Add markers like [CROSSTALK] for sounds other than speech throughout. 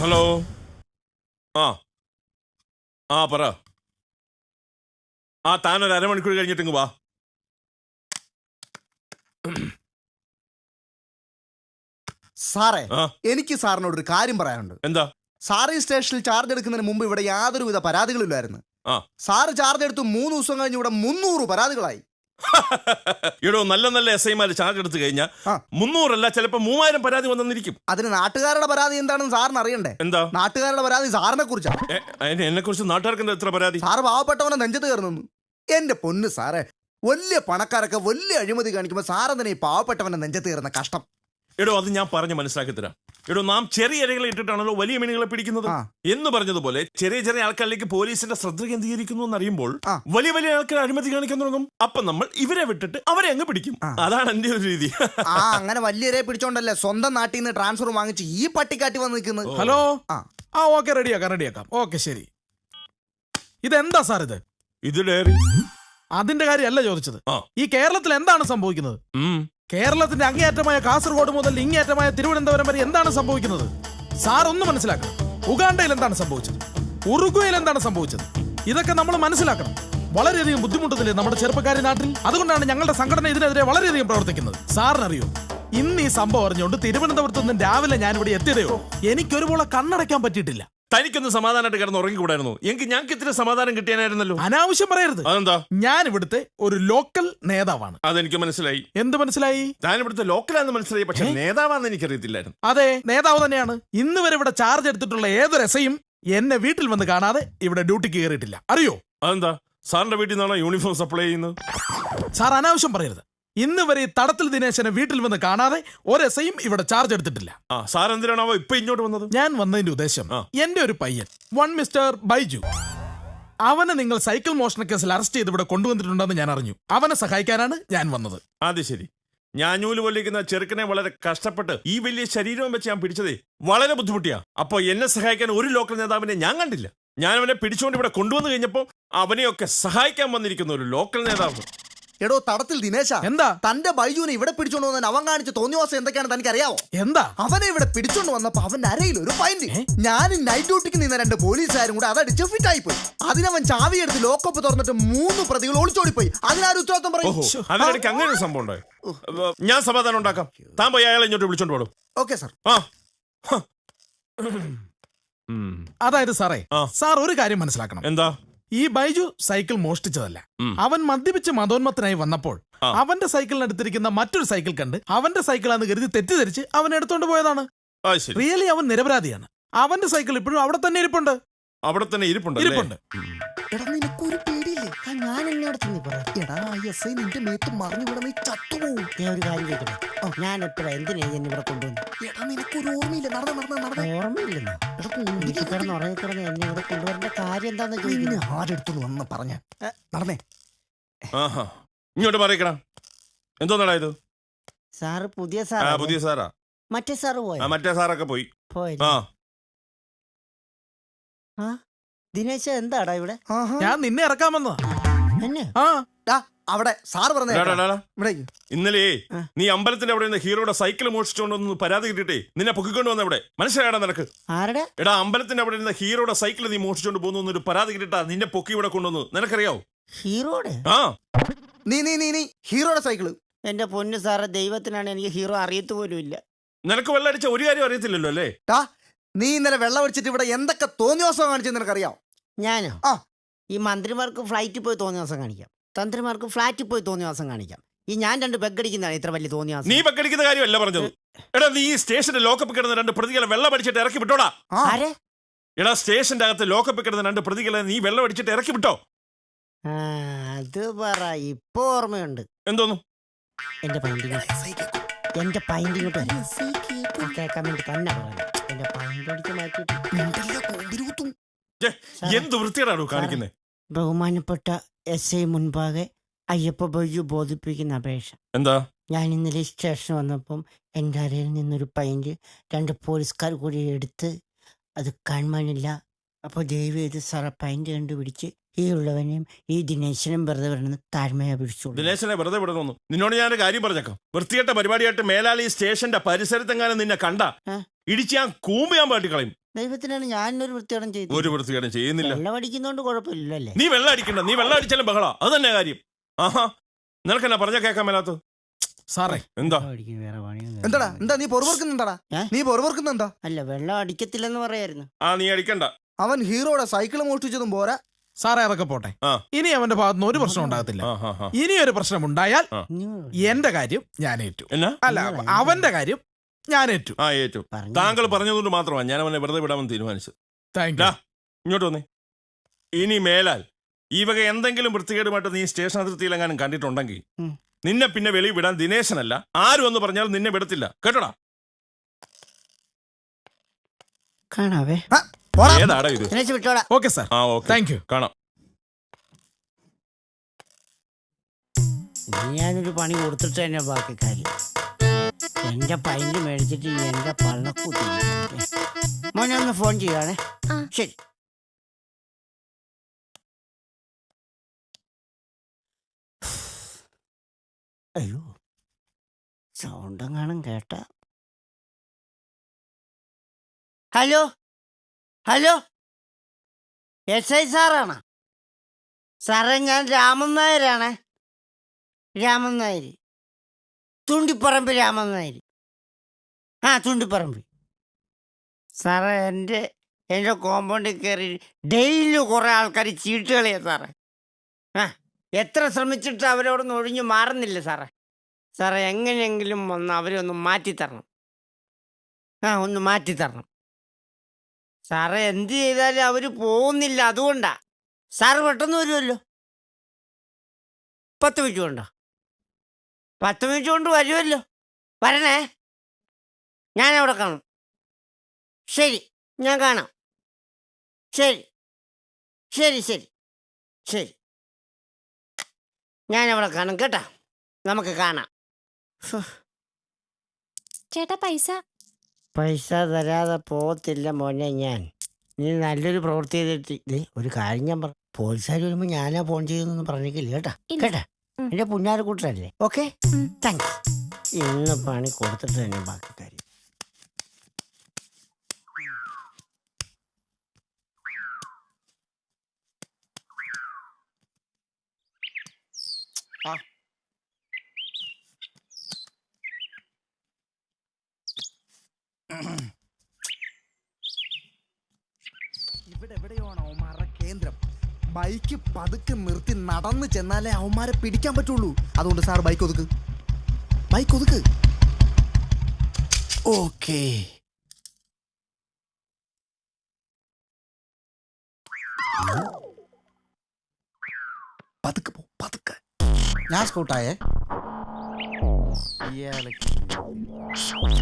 Hello ആ. ആ പറ. ആ താനൊരു അരമണിക്കൂർ കഴിഞ്ഞിട്ടിങ് വാ. സാറേ ആ. എനിക്ക് സാറിനോട് ഒരു കാര്യം പറയാനുണ്ട്. എന്താ? സാർ ഈ സ്റ്റേഷനിൽ ചാർജ് എടുക്കുന്നതിന് മുമ്പ് ഇവിടെ യാതൊരുവിധ പരാതികളില്ലായിരുന്നു. ആ. സാറ് ചാർജ് എടുത്ത് മൂന്ന് ദിവസം കഴിഞ്ഞ് ഇവിടെ മുന്നൂറ് പരാതികളായി. [LAUGHS] എടോ നല്ല നല്ല എസ് ഐമാര് ചാർജ് എടുത്തു കഴിഞ്ഞാൽ. മുന്നൂറല്ല ചിലപ്പോ മൂവായിരം പരാതി വന്നിരിക്കും. അതിന് നാട്ടുകാരുടെ പരാതി എന്താണെന്ന് സാറിന് അറിയണ്ടേ? എന്താ? നാട്ടുകാരുടെ പരാതി സാറിനെ കുറിച്ചാണ് എന്നെ കുറിച്ച് നാട്ടുകാർക്ക് എത്ര പരാതി? സാറ് പാവപ്പെട്ടവനെ നെഞ്ചത്ത് കയറുന്നു. എന്റെ പൊന്ന് സാറേ വലിയ പണക്കാരൊക്കെ വലിയ അഴിമതി കാണിക്കുമ്പോൾ സാറെന്തിനാ ഈ പാവപ്പെട്ടവനെ നെഞ്ചത്ത് കയറുന്ന കഷ്ടം? എടോ അത് ഞാൻ പറഞ്ഞു മനസ്സിലാക്കി തരാം. എടോ നാം ചെറിയ ഇരകളെ ഇട്ടിട്ടാണല്ലോ വലിയ മീനുകളെ പിടിക്കുന്നത്? എന്ന് പറഞ്ഞതുപോലെ ചെറിയ ചെറിയ ആൾക്കാരിലേക്ക് പോലീസിന്റെ ശ്രദ്ധ കേന്ദ്രീകരിക്കുന്നു എന്നറിയുമ്പോൾ. വലിയ വലിയ ആൾക്കാർ അഴിമതി കാണിക്കാൻ തുടങ്ങും. അപ്പൊ നമ്മൾ ഇവരെ വിട്ടിട്ട് അവരെ അങ്ങ് പിടിക്കും. അതാണ് എന്റെ ഒരു രീതി. ആ അങ്ങനെ വലിയരെ പിടിച്ചോണ്ടല്ലേ സ്വന്തം നാട്ടിൽ നിന്ന് ട്രാൻസ്ഫർ വാങ്ങിച്ച് ഈ പട്ടിക്കാട്ടി വന്ന് നിൽക്കുന്നത് ഹലോ? ആ. ഓക്കെ റെഡിയാക്കാം റെഡിയാക്കാം. ഓക്കെ ശരി. ഇതെന്താ സാർ ഇത്? ഇത് ഡയറി. അതിന്റെ കാര്യമല്ല ചോദിച്ചത്. ഈ കേരളത്തിൽ എന്താണ് സംഭവിക്കുന്നത്. കേരളത്തിന്റെ അങ്ങേയറ്റമായ കാസർഗോഡ് മുതൽ ഇങ്ങേയറ്റമായ തിരുവനന്തപുരം വരെ എന്താണ് സംഭവിക്കുന്നത്? സാർ ഒന്ന് മനസ്സിലാക്കണം. ഉഗാണ്ടയിൽ എന്താണ് സംഭവിച്ചത്? ഉറുഗ്വയിൽ എന്താണ് സംഭവിച്ചത്? ഇതൊക്കെ നമ്മൾ മനസ്സിലാക്കണം. വളരെയധികം ബുദ്ധിമുട്ടത്തില്ലേ നമ്മുടെ ചെറുപ്പക്കാരി നാട്ടിൽ? അതുകൊണ്ടാണ് ഞങ്ങളുടെ സംഘടന ഇതിനെതിരെ വളരെയധികം പ്രവർത്തിക്കുന്നത്. സാറിനറിയോ? ഇന്ന് ഈ സംഭവം അറിഞ്ഞുകൊണ്ട് തിരുവനന്തപുരത്ത് നിന്ന് രാവിലെ ഞാൻ ഇവിടെ എത്തിയതയോ എനിക്കൊരുപോലെ കണ്ണടയ്ക്കാൻ പറ്റിയിട്ടില്ല. തനിക്കൊന്ന് സമാധാനമായിട്ട് കിടന്ന് ഉറങ്ങിക്കൂടായിരുന്നു? എനിക്ക് ഞങ്ങൾക്ക് ഇത്തിരി സമാധാനം കിട്ടിയാനായിരുന്നല്ലോ. അനാവശ്യം പറയരുത്. അതെന്താ? ഞാൻ ഇവിടുത്തെ ഒരു ലോക്കൽ നേതാവാണ്. അതെനിക്ക് മനസ്സിലായി. എന്ത് മനസ്സിലായി? ഞാൻ ഇവിടുത്തെ ലോക്കലാന്ന് മനസ്സിലായി പക്ഷെ നേതാവാന്ന് എനിക്കറിയത്തില്ലായിരുന്നു. അതെ നേതാവ് തന്നെയാണ്. ഇന്ന് വരെ ഇവിടെ ചാർജ് എടുത്തിട്ടുള്ള ഏതൊരു എസയും എന്നെ വീട്ടിൽ വന്ന് കാണാതെ ഇവിടെ ഡ്യൂട്ടിക്ക് കയറിയിട്ടില്ല. അറിയോ? അതെന്താ? സാറിന്റെ വീട്ടിൽ നിന്നാണോ യൂണിഫോം സപ്ലൈ ചെയ്യുന്നത്? സാർ അനാവശ്യം പറയരുത്. ഇന്ന് വരെ ഈ തടത്തിൽ ദിനേശനെ വീട്ടിൽ വന്ന് കാണാതെ ഒരു എസയും ഇവിടെ ചാർജ് എടുത്തിട്ടില്ല. ആ ഇപ്പൊ ഇങ്ങോട്ട് വന്നത്? ഞാൻ വന്നതിന്റെ ഉദ്ദേശം ആ. എന്റെ ഒരു പയ്യൻ വൺ മിസ്റ്റർ ബൈജു. അവനെ നിങ്ങൾ സൈക്കിൾ മോഷണ കേസിൽ അറസ്റ്റ് ചെയ്ത് ഇവിടെ കൊണ്ടുവന്നിട്ടുണ്ടെന്ന് ഞാൻ അറിഞ്ഞു. അവനെ സഹായിക്കാനാണ് ഞാൻ വന്നത്. അത് ശരി. ഞാഞ്ഞൂൽ പൊല്ലിക്കുന്ന ചെറുക്കനെ വളരെ കഷ്ടപ്പെട്ട് ഈ വലിയ ശരീരവും വെച്ച് ഞാൻ പിടിച്ചതേ വളരെ ബുദ്ധിമുട്ടിയാ. അപ്പൊ എന്നെ സഹായിക്കാൻ ഒരു ലോക്കൽ നേതാവിനെ ഞാൻ കണ്ടില്ല. ഞാൻ അവനെ പിടിച്ചുകൊണ്ട് ഇവിടെ കൊണ്ടുവന്നു കഴിഞ്ഞപ്പോ അവനെയൊക്കെ സഹായിക്കാൻ വന്നിരിക്കുന്ന ഒരു ലോക്കൽ നേതാവ്. എടോ തടത്തിൽ ദിനേശ. എന്താ? തന്റെ ബൈജുവിനെ ഇവിടെ പിടിച്ചോണ്ട് വന്നതിന് അവൻ കാണിച്ച തോന്നിവാസം എന്തൊക്കെയാണ് തനിക്ക് അറിയാവോ എന്താ? അവനെ ഇവിടെ പിടിച്ചോണ്ട് വന്നപ്പോ അവന്റെ അരയിൽ ഒരു പൈന്റ് ഞാൻ നൈറ്റ് ഡ്യൂട്ടിക്ക് നിന്ന രണ്ട് പോലീസുകാരും കൂടെ അതടിച്ച് ഫിറ്റ് ആയി പോയി. അതിനവൻ ചാവി എടുത്ത് ലോക്കപ്പ് തുറന്നിട്ട് മൂന്ന് പ്രതികൾ ഒളിച്ചോടി പോയി അതിനാരും ഉത്തരവാദിത്വം പറയും. അങ്ങനെ ഒരു സംഭവം ഞാൻ സമാധാനം ഉണ്ടാക്കാം. താൻ പോയി അയാളെ ഇങ്ങോട്ട് വിളിച്ചോണ്ട് പോടും ഓക്കെ സാർ ആ. അതായത് സാറേ സാർ ഒരു കാര്യം മനസ്സിലാക്കണം. എന്താ? ഈ ബൈജു സൈക്കിൾ മോഷ്ടിച്ചതല്ല. അവൻ മദ്യപിച്ച് മതോന്മത്തനായി വന്നപ്പോൾ അവന്റെ സൈക്കിളിനടുത്തിരിക്കുന്ന മറ്റൊരു സൈക്കിൾ കണ്ട് അവന്റെ സൈക്കിളാന്ന് കരുതി തെറ്റിദ്ധരിച്ച് അവൻ എടുത്തോണ്ട് പോയതാണ്. റിയലി അവൻ നിരപരാധിയാണ്. അവന്റെ സൈക്കിൾ ഇപ്പോഴും അവിടെ തന്നെ ഇരിപ്പുണ്ട്. അവിടെ തന്നെ ഇരിപ്പുണ്ട്. ഇരിപ്പുണ്ട് എടാ ഞാൻ എന്നോട് എടാ എസ് ഐ നിന്റെ മേത്ത് മറിഞ്ഞു ചത്തുപോകും ഞാൻ ഒരു കാര്യം ചോദിക്കട്ടെ? ഞാൻ എപ്പോഴാ എന്തിനാ എന്നെ ഇവിടെ കൊണ്ടുവന്നു? എടാ നിനക്കൊരു ഓർമ്മയില്ല. നടന്ന നടന്ന നടന്ന. ഓർമ്മയില്ലെന്നോ? എടാ വീട്ടിൽ കിടന്ന് ഉറങ്ങി കിടന്ന് എന്നെ ഇവിടെ കൊണ്ടുവരേണ്ട കാര്യം എന്താന്ന് നിന്നെ ചോദിക്കുന്നു? ആരെടുത്തു വന്ന് പറഞ്ഞ നടന്നേ. ആഹാ ഇങ്ങോട്ട് പറയക്കടാ എന്തോ ഇത്? സാറ് പുതിയ ആ പുതിയ സാറാ. മറ്റേ സാറ് പോയോ? മറ്റേ സാറൊക്കെ പോയി. പോയി ആ. ദിനേശ് എന്താടാ ഇവിടെ? ഞാൻ നിന്നെ ഇറക്കാൻ വന്നതാ. ആ അവിടെ സാർ പറഞ്ഞ ഡാ, ഡാ, ഡാ, ഡാ. ഇവിടേക്ക്. ഇന്നലെ നീ അമ്പലത്തിന്റെ അവിടെ നിന്ന് ഹീറോയുടെ സൈക്കിൾ മോഷിച്ചുകൊണ്ടൊന്ന് പരാതി കിട്ടിയിട്ടേ നിന്നെ പൊക്കിക്കൊണ്ട് വന്ന ഇവിടെ. മനസ്സിലായടാ നിനക്ക്? ആരുടെ? എടാ അമ്പലത്തിന്റെ അവിടെ നിന്ന് ഹീറോയുടെ സൈക്കിൾ നീ മോഷിച്ചുകൊണ്ട് പോകുന്നു ഒരു പരാതി കിട്ടിട്ടാ നിന്നെ പൊക്കി ഇവിടെ കൊണ്ടുവന്നു നിനക്കറിയാവോ? ഹീറോടെ? ആ. നീ നീ നീ നീ ഹീറോയുടെ സൈക്കിൾ. എന്റെ പൊന്നു സാറേ ദൈവത്തിനാണ് എനിക്ക് ഹീറോ അറിയത്ത് പോലും ഇല്ല. നിനക്ക് വെള്ളടിച്ച ഒരു കാര്യം അറിയത്തില്ലല്ലോ അല്ലേ? ടാ നീ ഇന്നലെ വെള്ളം അടിച്ചിട്ട് ഇവിടെ എന്തൊക്കെ തോന്നിയോസം കാണിച്ചെന്ന് നിനക്കറിയാം ഞാനോ? ആ. ഈ മന്ത്രിമാർക്ക് ഫ്ലൈറ്റിൽ പോയി തോന്നിയ ദിവസം കാണിക്കാം. തന്ത്രിമാർക്ക് ഫ്ലാറ്റിൽ പോയി തോന്നിയ ദിവസം കാണിക്കാം. ഈ ഞാൻ രണ്ട് ബെഗടിക്കുന്നതാണ് ഇത്ര വലിയ തോന്നിയ നീ പക്കടിക്കുന്ന കാര്യമല്ല പറഞ്ഞത്. എടാ നീ ഈ സ്റ്റേഷന്റെ ലോക്കപ്പ് കിടന്ന രണ്ട് പ്രതികളെ വെള്ളം അടിച്ചിട്ട് ഇറക്കി വിട്ടോടാ. ആരെ? എടാ സ്റ്റേഷന്റെ അകത്ത് ലോക്കപ്പ് കിടന്ന രണ്ട് പ്രതികളെ നീ വെള്ളം അടിച്ചിട്ട് ഇറക്കി വിട്ടോ. ആ, അത് പറ. ഇപ്പൊ ഓർമ്മയുണ്ട്. എന്തോന്നു? എന്റെ പൈന്റിങ് എന്റെ പൈന്റിങ് കേൾക്കാൻ വേണ്ടി തന്നെ പറയുന്നത് എന്റെ പൈന്റ് അടിച്ച് മാറ്റിയിട്ട്. സാറേ, എന്ത് വൃത്തികേടാണോ കാണിക്കുന്നത് ബഹുമാനപ്പെട്ട എസ് ഐ മുൻപാകെ അയ്യപ്പ ബൈജു ബോധിപ്പിക്കുന്ന അപേക്ഷ. എന്താ? ഞാൻ ഇന്നലെ സ്റ്റേഷൻ വന്നപ്പം എന്റെ അരയിൽ നിന്നൊരു പൈന്റ് രണ്ട് പോലീസുകാർ കൂടി എടുത്ത് അത് കാണുവാനില്ല. അപ്പോൾ ദയവ് ചെയ്ത് സാറെ പൈന്റ് കണ്ടുപിടിച്ച് ഈ ഉള്ളവനെയും ഈ ദിനേശനും വെറുതെ വരണമെന്ന് താഴ്മയെ പിടിച്ചു ദിനേശനെ വെറുതെ വിടണമെന്നു. നിന്നോട് ഞാൻ കാര്യം പറഞ്ഞേക്കാം. വൃത്തികെട്ട പരിപാടിയായിട്ട് മേലാളി സ്റ്റേഷന്റെ പരിസരത്തെങ്ങാനും നിന്നെ കണ്ട ഇടിച്ച് ഞാൻ കൂമ്പ് ഞാൻ പാട്ടി കളയും ദൈവത്തിനാണ് ഞാനൊരു വൃത്തിയോടം ചെയ്തു ഒരു വൃത്തികേടും ചെയ്യുന്നില്ല. വെള്ളം അടിക്കുന്നോണ്ട് കുഴപ്പമില്ലല്ലേ? നീ വെള്ളം അടിക്കണ്ട നീ വെള്ളം അടിച്ചാലും ബഹള. അത് തന്നെ കാര്യം. ആഹാ. നിനക്കെന്നാ പറഞ്ഞ കേൾക്കാൻ മേലാത്ത സാറേ. എന്താ? എന്താടാ? എന്താ നീ പൊറവർക്കുന്നുണ്ടാടാ ഏ? നീ പൊറവർക്കുന്നെന്താ അല്ല വെള്ളം അടിക്കത്തില്ലെന്ന് പറയായിരുന്നു. ആ നീ അടിക്കണ്ട. അവൻ ഹീറോടെ സൈക്കിൾ മോഷ്ടിച്ചതും പോരാ. സാറേ അതൊക്കെ പോട്ടെ. ഇനി അവന്റെ ഭാഗത്തുനിന്ന് ഒരു പ്രശ്നം ഉണ്ടാകത്തില്ല. ഇനി ഒരു പ്രശ്നം ഉണ്ടായാൽ എന്റെ കാര്യം ഞാൻ ഏറ്റു. അല്ല അവന്റെ കാര്യം ഞാൻ ഏറ്റു ആ ഏറ്റു. പറഞ്ഞു. താങ്കൾ പറഞ്ഞതുകൊണ്ട് മാത്രമാണ് ഞാൻ അവനെ വെറുതെ വിടാമെന്ന് തീരുമാനിച്ചത്. താങ്ക്. യു ഇങ്ങോട്ട് വന്നേ. ഇനി മേലാൽ ഈ വക എന്തെങ്കിലും വൃത്തികേടുമായിട്ട് നീ സ്റ്റേഷൻ അതിർത്തിയിലെങ്ങാനും കണ്ടിട്ടുണ്ടെങ്കിൽ ഉം. നിന്നെ പിന്നെ വെളി വിടാൻ ദിനേശനല്ല. ആരും എന്ന് പറഞ്ഞാൽ നിന്നെ വിടത്തില്ല. കേട്ടോടാ? കാണാവേ. ആ, പോടാ. ഏതാടാ ഇത്? ദിനേശ് വിട്ടോടാ. ഓക്കെ സാർ ആ ഓക്കെ താങ്ക് യു കാണാം. ഇനി ഞാനൊരു പണി കൊടുത്തിട്ട് തന്നെ ബാക്കി കാര്യം. എന്റെ പൈന്റ് മേടിച്ചിട്ട് എന്റെ പള്ളക്കൂട്ടി മോനെ ഒന്ന് ഫോൺ ചെയ്യുവാണേ. ശരി. അയ്യോ. സൗണ്ടും കാണും കേട്ട. ഹലോ? ഹലോ? എസ് ഐ സാറാണോ? സാറേ ഞാൻ രാമൻ നായരാണേ. രാമൻ നായർ തുണ്ടിപ്പറമ്പ് രാമൻ നായർ ആ തുണ്ടിപ്പറമ്പ് സാറേ എന്റെ എന്റെ കോമ്പൗണ്ടിൽ കയറി ഡെയിലി കുറേ ആൾക്കാർ ചീട്ട് കളിയാ സാറേ. ആ എത്ര ശ്രമിച്ചിട്ട് അവരോടൊന്നും ഒഴിഞ്ഞു മാറുന്നില്ല സാറേ. സാറേ എങ്ങനെയെങ്കിലും ഒന്ന് അവരെ ഒന്ന് മാറ്റിത്തരണം ആ ഒന്ന് മാറ്റിത്തരണം സാറേ എന്ത് ചെയ്താലും അവർ പോകുന്നില്ല അതുകൊണ്ടാ. സാറ് പെട്ടെന്ന് വരുമല്ലോ പത്ത് മിനിറ്റ് കൊണ്ടോ? പത്ത് മിനിറ്റ് കൊണ്ട് വരുമല്ലോ. വരണേ. ഞാൻ അവിടെ കാണും. ശരി ഞാൻ കാണാം. ശരി. ശരി ശരി. ശരി. ഞാൻ അവിടെ കാണും കേട്ടാ. നമുക്ക് കാണാം. ചേട്ടാ പൈസ. പൈസ തരാതെ പോകത്തില്ല മോനെ ഞാൻ. നീ നല്ലൊരു പ്രവൃത്തി ചെയ്തിട്ട് ഒരു കാര്യം ഞാൻ പറ പോലീസുകാർ വരുമ്പോൾ ഞാനാ ഫോൺ ചെയ്തെന്ന് പറഞ്ഞിട്ടില്ല കേട്ടാ. കേട്ടാ. എന്റെ പുന്നാരക്കൂട്ടല്ലേ ഓക്കെ? താങ്ക് താങ്ക്സ് ഇന്ന് പണി കൊടുത്തിട്ട് തന്നെ ബാക്കി കാര്യം. ഇവിടെ എവിടെയാണ് മറ കേന്ദ്രം. ബൈക്ക് പതുക്കെ നിർത്തി നടന്ന് ചെന്നാലേ അവന്മാരെ പിടിക്കാൻ പറ്റുള്ളൂ. അതുകൊണ്ട് സാർ ബൈക്ക് ഒതുക്ക്. ബൈക്ക് ഒതുക്ക്. ഓക്കേ. പതുക്കെ പോ പതുക്കെ. ഞാൻ സ്കൂട്ടായേ.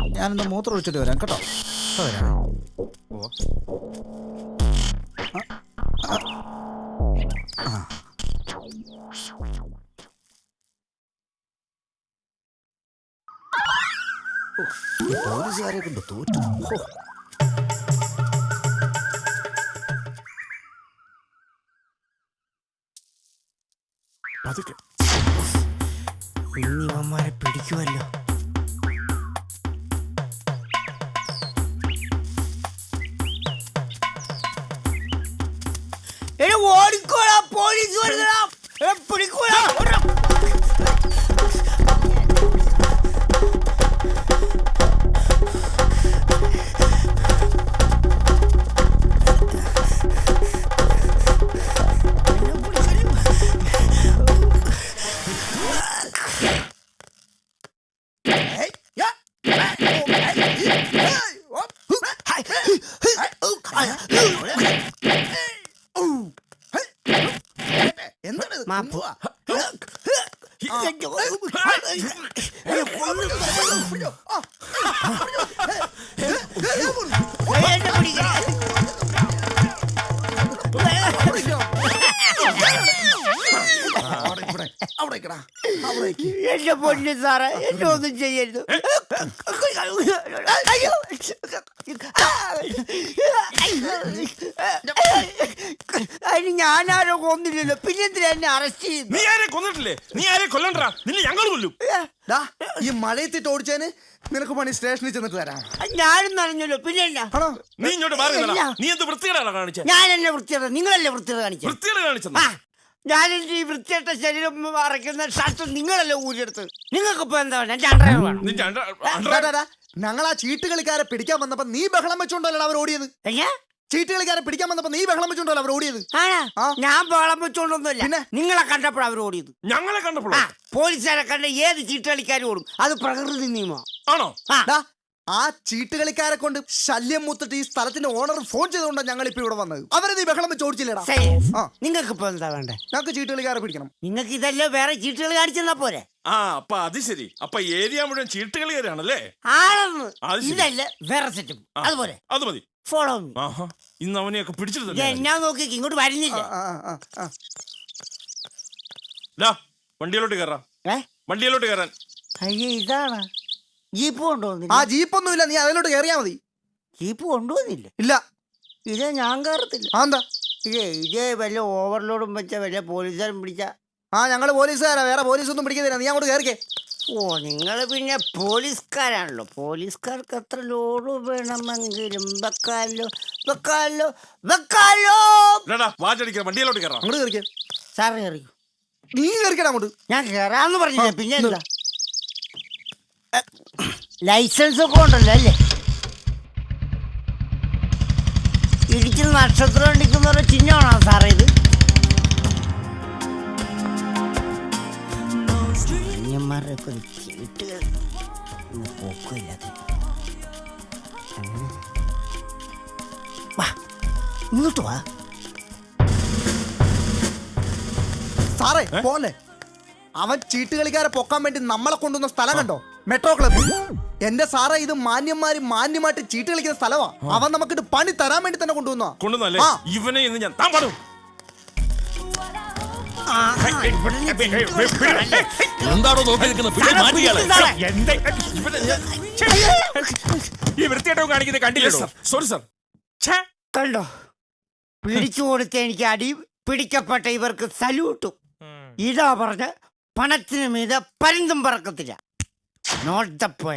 ഞാനെന്താ മൂത്രം ഒഴിച്ചിട്ട് വരാം കേട്ടോ. വരാം. ഓ. പോലീസുകാരെ കൊണ്ട് തോറ്റു. പതുക്കെ. ഇന്ന് പിടിക്കുമല്ലോ എടാ ഓടിക്കോടാ പോലീസ് വരുന്നടാ. എടാ അവിടെ ഇക്ക്. എന്റെ പൊന്നു സാറേ എന്നെ ഒന്നും ചെയ്യരുത് അയ്യോ അതിന് ഞാനാരോ കൊന്നില്ലല്ലോ. പിന്നെ എന്തിനാ എന്നെ അറസ്റ്റ് ചെയ്യും നീ ആരെ കൊന്നിട്ടില്ലേ? നീ ആരെ കൊല്ലണ്ടാ? നിന്നെ ഞങ്ങൾ കൊല്ലും. ഡാ, ഈ മഴയത്തിട്ട് ഓടിച്ചേന് നിനക്ക് പണി സ്റ്റേഷനിൽ ചെന്നിട്ട് വരാം ഞാനും നനഞ്ഞല്ലോ പിന്നെ എന്നാ? ആണോ? നീ ഇങ്ങോട്ട് മാറി നിന്നെടാ. ഇല്ല. നീ എന്ത് വൃത്തികേടാണ് കാണിച്ചത് ഞാൻ എന്നെ വൃത്തിയുടെ നിങ്ങളല്ലേ വൃത്തിയുടെ കാണിച്ചു? വൃത്തികേട് കാണിച്ചത് ഞാൻ ഈ വൃത്തിയുടെ ശരീരം അറയ്ക്കുന്ന ഷർട്ട് നിങ്ങളല്ലേ ഊരിയെടുത്ത്. നിങ്ങൾക്ക് ഇപ്പൊ എന്താ വേണം എന്റെ അണ്ടർ വേണം. നിന്റെ അണ്ട- ഡാ, അണ്ടർ- ഡാ, ഡാ. ഞങ്ങൾ ആ ചീട്ട് കളിക്കാരെ പിടിക്കാൻ വന്നപ്പോ നീ ബഹളം വെച്ചോണ്ടല്ലോ അവർ ഓടിയത്. ഏ? ചീട്ട് കളിക്കാരെ പിടിക്കാൻ വന്നപ്പോ നീ ബഹളം വെച്ചോണ്ടല്ലോ അവർ ഓടിയത്? ആ. ഞാൻ ബഹളം വെച്ചോണ്ടൊന്നുമില്ല. നിങ്ങളെ കണ്ടപ്പോൾ അവർ ഓടിയത്. ഞങ്ങളെ കണ്ടപ്പോൾ പോലീസുകാരെ കണ്ട ഏത് ചീട്ടുകളിക്കാരും ഓടും. അത് പ്രകൃതി നിയമം. ആണോ? ആ ചീട്ടുകളിക്കാരെ ചീട്ട് കളിക്കാരെ കൊണ്ട് ശല്യം മുത്തിട്ട് ഈ സ്ഥലത്തിന്റെ ഓണർ ഫോൺ ചെയ്തുകൊണ്ടാണ് ഞങ്ങൾ ഇപ്പൊ ഇവിടെ വന്നത്. അവരെ നീ ബഹളം വെച്ച് ഓടിച്ചില്ലടാ? ആ. നിങ്ങൾക്ക് ഇപ്പൊ എന്താ വേണ്ടേ? ഞങ്ങൾക്ക് ചീട്ട് കളിക്കാരെ പിടിക്കണം. നിങ്ങൾക്ക് ഇതല്ലേ വേറെ ചീട്ടുകൾ കാണിച്ചെന്നാ പോരെ? ആ അപ്പൊ അത് ശരി. അപ്പൊ ഏരിയ മുഴുവൻ ചീട്ടുകളിക്കാരാണല്ലേ അത് ശരി. ഇതല്ലേ വേറെ സെറ്റും ആ. അതുപോലെ അത് മതി. ഫോളോ മീ ആഹാ ഇന്ന് അവനെയൊക്കെ പിടിച്ചിട്ട് തന്നെ എന്നാ നോക്കി ഇങ്ങോട്ട് വരുന്നില്ല. ആ, ആ, ആ, ആ. ഡാ, വണ്ടിയിലോട്ട് കയറാം ഏ? വണ്ടിയിലോട്ട് കയറാൻ അയ്യേ ഇതാണ്. ജീപ്പ് ആ ജീപ്പ് ജീപ്പൊന്നും ഇല്ല നീ അതിലോട്ട് കയറിയാ മതി. ജീപ്പ് കൊണ്ടുവന്നില്ല ഇല്ല. ഇതേ ഞാൻ കയറത്തില്ല. ആ എന്താ? ഇതേ ഇതേ വല്ല ഓവർലോഡും വെച്ച വല്ല പോലീസുകാരും പിടിച്ച. ആ ഞങ്ങൾ പോലീസുകാരാ. വേറെ പോലീസൊന്നും പിടിക്കുന്നില്ല. നീ അങ്ങോട്ട് കയറിക്കേ. ഓ നിങ്ങൾ പിന്നെ പോലീസുകാരാണല്ലോ. പോലീസുകാർക്ക് എത്ര ലോഡ് വേണമെങ്കിലും വെക്കാലോ. വെക്കാലോ. വെക്കാലോ. വണ്ടിയിലോട്ട് കയറാം. അങ്ങോട്ട് കയറിക്കേ. സാർ കയറിയോ നീ കയറിക്കടാ അങ്ങോട്ട്. ഞാൻ കയറാന്ന് പറഞ്ഞില്ല. ആ, പിന്നെ എന്താ? ലൈസൻസ് ഒക്കെ ഉണ്ടല്ലോ അല്ലേ? ഇടിക്കുന്ന നക്ഷത്രം ഇടിക്കുന്നവരുടെ ചിഹ്നമാണോ സാറേ ഇത്? അന്യന്മാരുടെയൊക്കെ ഒരു ചീട്ടുകൾ ഒന്ന് പോക്കില്ലാതെ വാ ഇങ്ങോട്ട് വാ. സാറേ പോലെ. അവൻ ചീട്ട് കളിക്കാരെ പൊക്കാൻ വേണ്ടി നമ്മളെ കൊണ്ടുവന്ന സ്ഥലം കണ്ടോ? മെട്രോ ക്ലബ് എന്റെ സാറേ ഇത് മാന്യന്മാര് മാന്യമായിട്ട് ചീട്ട് കളിക്കുന്ന സ്ഥലമാ അവൻ നമുക്കിട്ട് പണി തരാൻ വേണ്ടി തന്നെ കൊണ്ടുവന്ന കൊണ്ടുവന്നല്ലേ ആ. ഇവനെ ഇന്ന് ഞാൻ താൻ പാടും. എന്താണോ നോക്കി നിൽക്കുന്നത് പിടി സാറേ, മാറ്റിയാളെ പിടിക്ക് സാറേ. ഇവനെ ഞാൻ- ഛെ, ഈ വൃത്തിയായിട്ടോ കാണിക്കുന്നത് Yes, sir. Sorry, sir. ഛെ, കണ്ടോ? പിടിച്ചു കൊടുത്ത എനിക്ക് അടി പിടിക്കപ്പെട്ട ഇവർക്ക് സല്യൂട്ടും. ഇതാ പറഞ്ഞ് പണത്തിന് മീതെ പരിന്തും പറക്കത്തില്ല. Not the point.